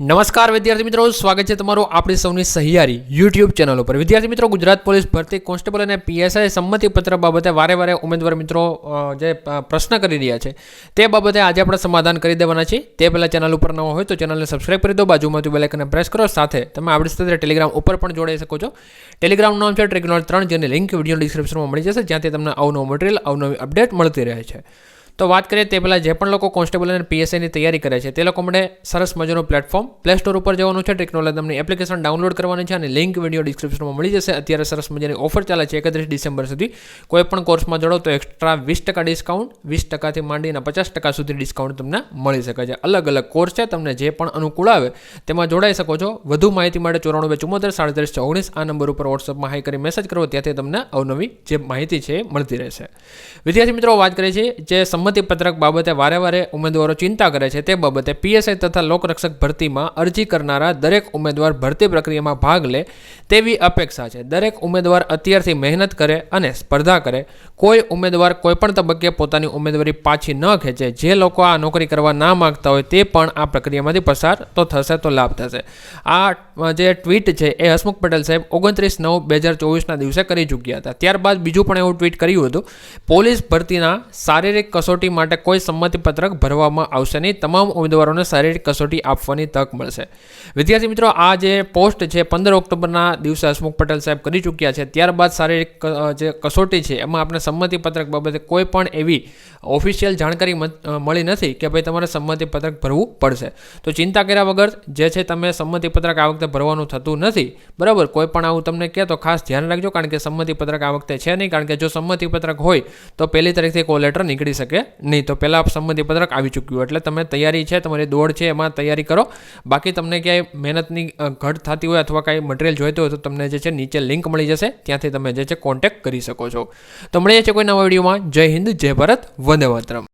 નમસ્કાર વિદ્યાર્થી મિત્રો, સ્વાગત છે તમારું આપણી સૌની સહિયારી યુટ્યુબ ચેનલ ઉપર. વિદ્યાર્થી મિત્રો, ગુજરાત પોલીસ ભરતી કોન્સ્ટેબલ અને પીએસઆઈ સંમતિપત્ર બાબતે વારે વારે ઉમેદવાર મિત્રો જે પ્રશ્ન કરી રહ્યા છે, તે બાબતે આજે આપણે સમાધાન કરી દેવાના છીએ. તે પહેલાં ચેનલ ઉપર ન હોય તો ચેનલને સબસ્ક્રાઈબ કરી દો, બાજુમાંથી બેલાઇકને પ્રેસ કરો, સાથે તમે આપણી સાથે ટેલિગ્રામ ઉપર પણ જોડાઈ શકો છો. ટેલિગ્રામનું નામ છે ટ્રેકનોલ ત્રણ, જેની લિંક વીડિયો ડિસ્ક્રિપ્શનમાં મળી જશે, જ્યાંથી તમને અવનવું મટીરિયલ અવનવી અપડેટ મળતી રહે છે. તો વાત કરીએ તે પહેલાં જે પણ લોકો કોન્સ્ટેબલ અને પીએસઆઈની તૈયારી કરે છે, તે લોકો માટે સરસ મજાનું પ્લેટફોર્મ. પ્લે સ્ટોર ઉપર જવાનું છે, ટેકનોલોજી તમને એપ્લિકેશન ડાઉનલોડ કરવાની છે અને લિંક વીડિયો ડિસ્ક્રિપ્શનમાં મળી જશે. અત્યારે સરસ મજાની ઓફર ચાલે છે એકત્રીસ ડિસેમ્બર સુધી. કોઈ પણ કોર્સમાં જોડો તો એક્સ્ટ્રા વીસ ટકા ડિસ્કાઉન્ટ વીસ ટકાથી માંડીને પચાસ ટકા સુધી ડિસ્કાઉન્ટ તમને મળી શકે છે. અલગ અલગ કોર્સ છે, તમને જે પણ અનુકૂળ આવે તેમાં જોડાઈ શકો છો. વધુ માહિતી માટે ચોરાણું ચુમ્મોતેર, સાડત્રીસ ઓગણીસ આ નંબર ઉપર વોટ્સઅપમાં હાઈ કરી મેસેજ કરો, ત્યાંથી તમને અવનવી જે માહિતી છે મળતી રહેશે. વિદ્યાર્થી મિત્રો, વાત કરીએ છીએ જે સંમતિ પત્રક બાબતે વારે વારે ઉમેદવારો ચિંતા કરે છે. તે બાબતે પીએસઆઈ તથા લોકરક્ષક ભરતીમાં અરજી કરનારા દરેક ઉમેદવાર ભરતી પ્રક્રિયામાં ભાગ લે તેવી અપેક્ષા છે. દરેક ઉમેદવાર અત્યારથી મહેનત કરે અને સ્પર્ધા કરે. કોઈ ઉમેદવાર કોઈપણ તબક્કે પોતાની ઉમેદવારી પાછી ન ખેંચે. જે લોકો આ નોકરી કરવા ના માગતા હોય તે પણ આ પ્રક્રિયામાંથી પસાર તો થશે તો લાભ થશે. આ જે ટ્વીટ છે એ હસમુખ પટેલ સાહેબ ઓગણત્રીસ નવ બે હજાર ચોવીસના દિવસે કરી ચૂક્યા હતા. ત્યારબાદ બીજું પણ એવું ટ્વીટ કર્યું હતું. પોલીસ ભરતીના શારીરિક કસોટી માટે કોઈ સંમતિપત્રક ભરવામાં આવશે નહીં. તમામ ઉમેદવારોને શારીરિક કસોટી આપવાની તક મળશે. વિદ્યાર્થી મિત્રો, આ જે પોસ્ટ છે, પંદર ઓક્ટોબરના દિવસે હસમુખ પટેલ સાહેબ કરી ચૂક્યા છે. ત્યારબાદ શારીરિક જે કસોટી છે, એમાં આપણે સંમતિપત્રક બાબતે કોઈ પણ એવી ઓફિશિયલ જાણકારી મળી નથી કે ભાઈ તમારે સંમતિપત્રક ભરવું પડશે. તો ચિંતા કર્યા વગર જે છે તમે સંમતિપત્રક આ વખતે ભરવાનું થતું નથી. બરાબર? કોઈ પણ આવું તમને કહે તો ખાસ ધ્યાન રાખજો, કારણ કે સંમતિપત્રક આ વખતે છે નહીં. કારણ કે જો સંમતિપત્રક હોય તો પહેલી તારીખથી કોલ લેટર નીકળી શકે નહીં તો પહેલાં સંમતિપત્રક આવી ચૂક્યું એટલે તમે તૈયારી છે, તમારી દોડ છે, એમાં તૈયારી કરો. બાકી તમને ક્યાંય મહેનતની ઘટ થતી હોય અથવા કાંઈ મટીરિયલ જોઈતું હોય તો તમને જે છે નીચે લિંક મળી જશે. ત્યાંથી તમે જે છે કોન્ટેક્ટ કરી શકો છો. તો મળીએ છીએ કોઈ નવા વિડીયોમાં. જય હિન્દ, જય ભારત. વંદે માતરમ.